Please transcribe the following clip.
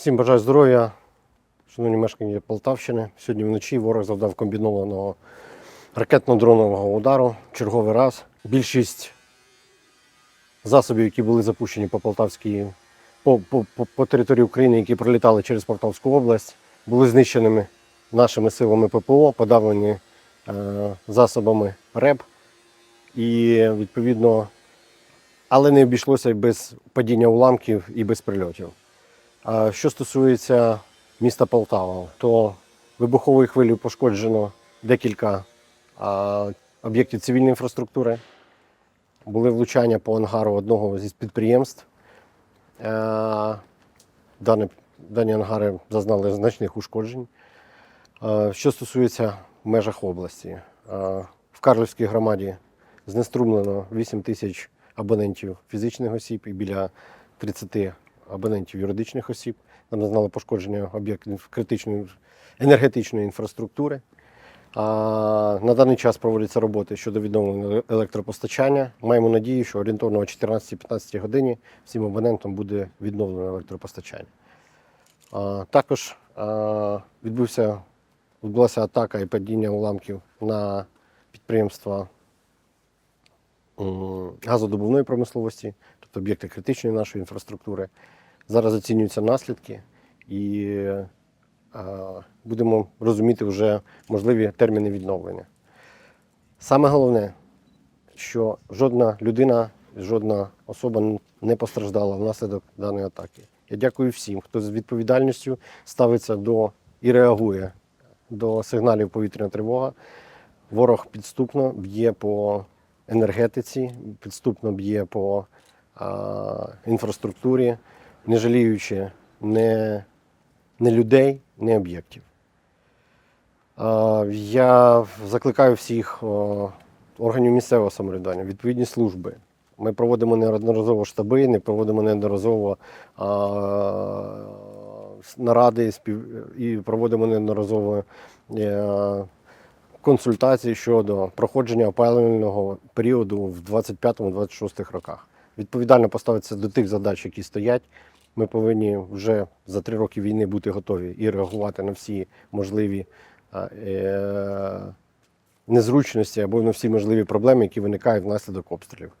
Всім бажаю здоров'я, шановні мешканці Полтавщини. Сьогодні вночі ворог завдав комбінованого ракетно-дронового удару черговий раз. Більшість засобів, які були запущені по Полтавській, по, по, по, території України, які пролітали через Полтавську область, були знищеними нашими силами ППО, подавлені е, засобами РЕБ. І відповідно, але не обійшлося без падіння уламків і без прильотів. Що стосується міста Полтава, то вибуховою хвилею пошкоджено декілька об'єктів цивільної інфраструктури. Були влучання по ангару одного зі підприємств. Е, Дані, дані ангари зазнали значних ушкоджень. Е, Що стосується в межах області, е, в Карлівській громаді знеструмлено 8 тисяч абонентів фізичних осіб і біля 30 абонентів юридичних осіб. Там зазнали пошкодження об'єктів критичної енергетичної інфраструктури. А, на даний час проводяться роботи щодо відновлення електропостачання. Маємо надію, що орієнтовно о 14-15 годині всім абонентам буде відновлено електропостачання. А, також а, відбувся, відбулася атака і падіння уламків на підприємства газодобувної промисловості, тобто об'єкти критичної нашої інфраструктури. Зараз оцінюються наслідки і будемо розуміти вже можливі терміни відновлення. Саме головне, що жодна людина, жодна особа не постраждала внаслідок даної атаки. Я дякую всім, хто з відповідальністю ставиться до і реагує до сигналів повітряна тривога. Ворог підступно б'є по енергетиці, підступно б'є по а, інфраструктурі, не жаліючи не, людей, не об'єктів. Я закликаю всіх органів місцевого самоврядування, відповідні служби. Ми проводимо неодноразово штаби, не проводимо неодноразово наради і проводимо неодноразово е, консультації щодо проходження опалювального періоду в 25-26 роках. Відповідально поставитися до тих задач, які стоять. Ми повинні вже за три роки війни бути готові і реагувати на всі можливі е, незручності або на всі можливі проблеми, які виникають внаслідок обстрілів.